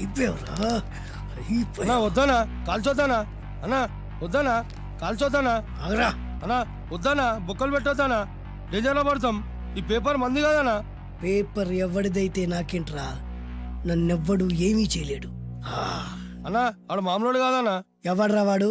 అయిపోయావురా? అన్నా వద్దానా కాల్చొద్దానా అన్నా వద్దానా కాల్చొద్దానా ఆగరా. అన్నా వద్దానా బొక్కలు పెట్టొద్దానా డేంజర్లో పడతాం. ఈ పేపర్ మంది కదనా పేపర్ ఎవడిదైతే నాకేంట్రా నన్నెవ్వడు ఏమీ చేయలేడు. ఆ, అన్నా ఆడు మామూలు కాదనా ఎవడ్రా వాడు?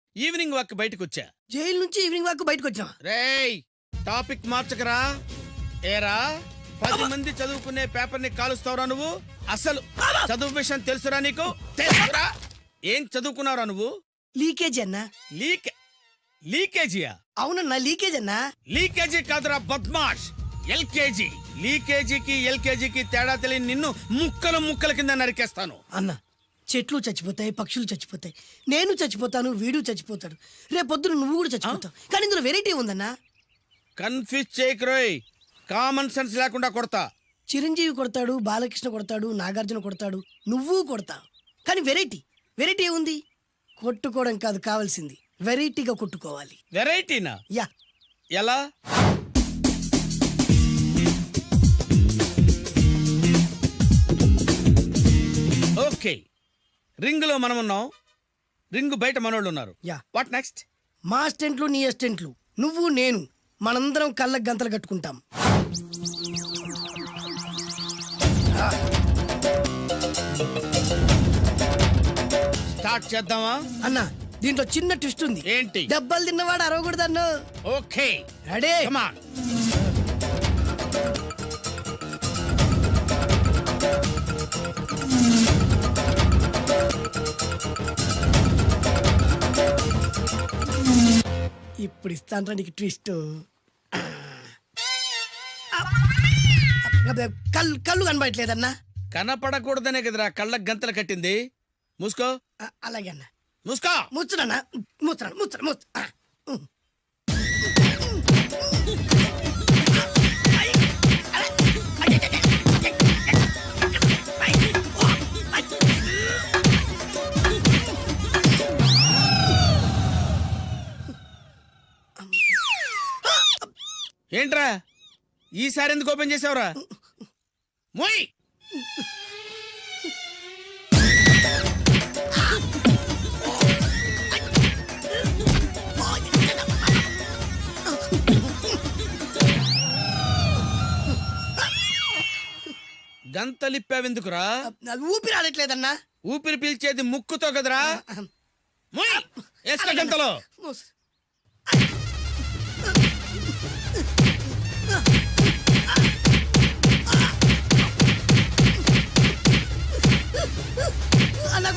ఈవినింగ్ వాక్ బయటకు వచ్చా జైలు నుంచి ఈవినింగ్ వాక్ బయటకు వచ్చినావా రేయ్ టాపిక్ మార్చకరా. ఏరా పది మంది చదువుకునే పేపర్ని కాలుస్తావురా నువ్వు? అసలు చదువు విషయం తెలుసురా నీకు? తెలుసురా. ఏం చదువుకున్నావురా నువ్వు? లీకేజ్ అన్నా. లీక్ లీకేజీయా? అవునన్నా లీకేజ్ అన్నా. లీకేజీ కాదురా బద్మాష్. ఎల్కేజీ. లీకేజీకి ఎల్కేజీకి తేడా తెలియని నిన్ను ముక్కలు ముక్కల కింద నరికేస్తాను. అన్న చెట్లు చచ్చిపోతాయి పక్షులు చచ్చిపోతాయి. నేను చచ్చిపోతాను వీడు చచ్చిపోతాడు. రేపొద్దున నువ్వు కూడా చచ్చిపోతావు. కానీ ఇందులో వెరైటీ ఉందన్నా? కన్ఫ్యూజ్ చేయకురోయ్ కామన్ సెన్స్ లేకుండా కొడతా. చిరంజీవి కొడతాడు బాలకృష్ణ కొడతాడు నాగార్జున కొడతాడు. నువ్వు కొడతావు కానీ వెరైటీ వెరైటీ ఉంది కొట్టుకోవడం కాదు కావాల్సింది. వెరైటీగా కొట్టుకోవాలి. వెరైటీనా యా. ఎలా? రింగ్లో మనం ఉన్నాం రింగ్ బయట మనోళ్ళు ఉన్నారు యా. వాట్ నెక్స్ట్ మా స్టెంట్లు నీ అస్టెంట్లు నువ్వు నేను. మనందరం కళ్ళకు గంతలు కట్టుకుంటాం. స్టార్ట్ చేద్దామా? అన్న దీంట్లో చిన్న ట్విస్ట్ ఉంది. ఏంటి? దెబ్బలు తిన్నవాడు అరవకూడదన్ను. ఓకే రెడీ కమాన్ ఇప్పుడు ఇస్తాను నీకు ట్విస్ట్ కళ్ళు కళ్ళు కనబడట్లేదన్నా. కనపడకూడదనే కదరా కళ్ళకు గంతలు కట్టింది. మూసుకో. అలాగే అన్న. మూసుకో. ముచ్చుడన్నా ముచ్చరా ముచ్చరా ముచ్చ ఏంట్రా? ఈసారి ఎందుకు ఓపెన్ చేసావురా? మోయ్! గంతలిప్పావెందుకురా? నాకు ఊపిరి ఆడట్లేదన్నా ఊపిరి పీల్చేది ముక్కుతో కదరా? మోయ్! వేసుకో గంతలో. మూస్.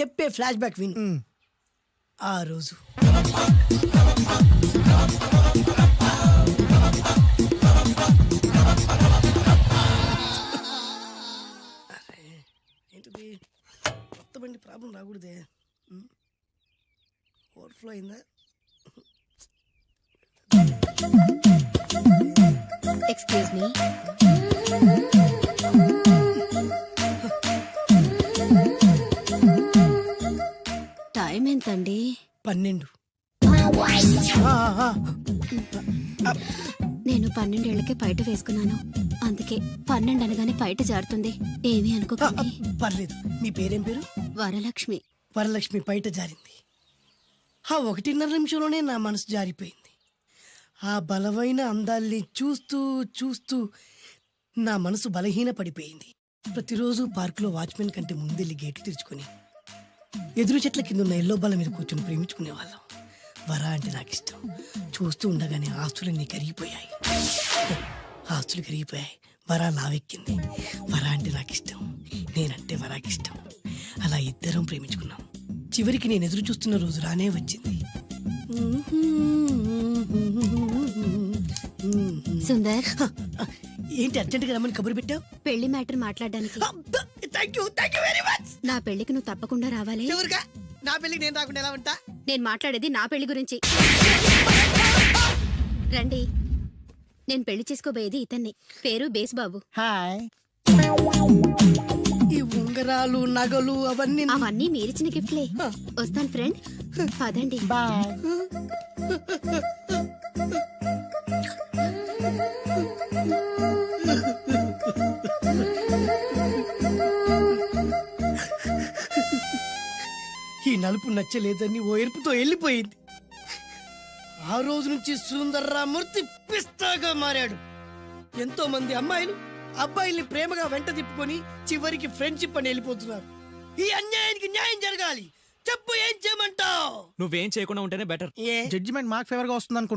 చెప్పే ఫ్లాష్ బ్యాక్ విను. ఆ రోజు. అరే, ఏంటిది? కొత్త బండి ప్రాబ్లం రాకూడదే. ఓవర్ఫ్లో అయిందా? ఎక్స్క్యూజ్ మీ ఎంతండి పన్నెండు. నేను పన్నెండేళ్ళకే బయట వేసుకున్నాను. అందుకే పన్నెండు అనగానే బయట జారుతుంది. ఏమీ అనుకోకండి. పర్లేదు. మీ పేరేం పేరు? వరలక్ష్మి. వరలక్ష్మి బయట జారింది. ఆ ఒకటిన్నర నిమిషంలోనే నా మనసు జారిపోయింది. ఆ బలమైన అందాల్ని చూస్తూ చూస్తూ నా మనసు బలహీన పడిపోయింది ప్రతిరోజు పార్కులో వాచ్మెన్ కంటే ముందెళ్ళి గేట్లు తెరుచుకొని ఎదురు చెట్ల కింద ఉన్న ఎల్లో బల్ల మీద కూర్చొని ప్రేమించుకునేవాళ్ళం. వర అంటే నాకు ఇష్టం చూస్తూ ఉండగానే ఆస్తులన్నీ కరిగిపోయాయి. ఆస్తులు కరిగిపోయాయి. వర లావెక్కింది. వర అంటే నాకు ఇష్టం నేనంటే వరాకి ఇష్టం అలా ఇద్దరం ప్రేమించుకున్నాం. చివరికి నేను ఎదురు చూస్తున్న రోజు రానే వచ్చింది. సుందర్. ఏంటి అర్జెంటుగా రమ్మని కబురు పెట్టావు? పెళ్ళి మ్యాటర్ మాట్లాడడానికి. Thank you thank you very much నా పెళ్ళికి నువ్వు తప్పకుండా రావాలి. నా పెళ్ళికి నేను రాకుండా ఎలా ఉంటా? నేను మాట్లాడేది నా పెళ్ళి గురించి. రండి. నేను పెళ్ళి చేసుకోబోయేది ఇతన్ని. పేరు బేస్బాబు. హాయ్ ఈ ఉంగరాలు నగలు అవన్నీ అవన్నీ మీరిచ్చిన గిఫ్ట్లే. వస్తాను ఫ్రెండ్. పదండి. బాయ్ నలుపు నచ్చలేదని ఓ ఎరుపుతో వెళ్ళిపోయింది. ఆ రోజు నుంచి సుందర్రామూర్తి పిస్తాగా మారాడు. ఎంతో మంది అమ్మాయిలు అబ్బాయిల్ని ప్రేమగా వెంట తిప్పుకొని చివరికి ఫ్రెండ్షిప్ అని వెళ్ళిపోతున్నారు. ఈ అన్యాయానికి న్యాయం జరగాలి. చెప్పు ఏం చేయమంటావు? నువ్వేం చేయకుండా ఉంటేనే బెటర్ ఏ? జడ్జిమెంట్ మాకు ఫేవర్గా వస్తుంది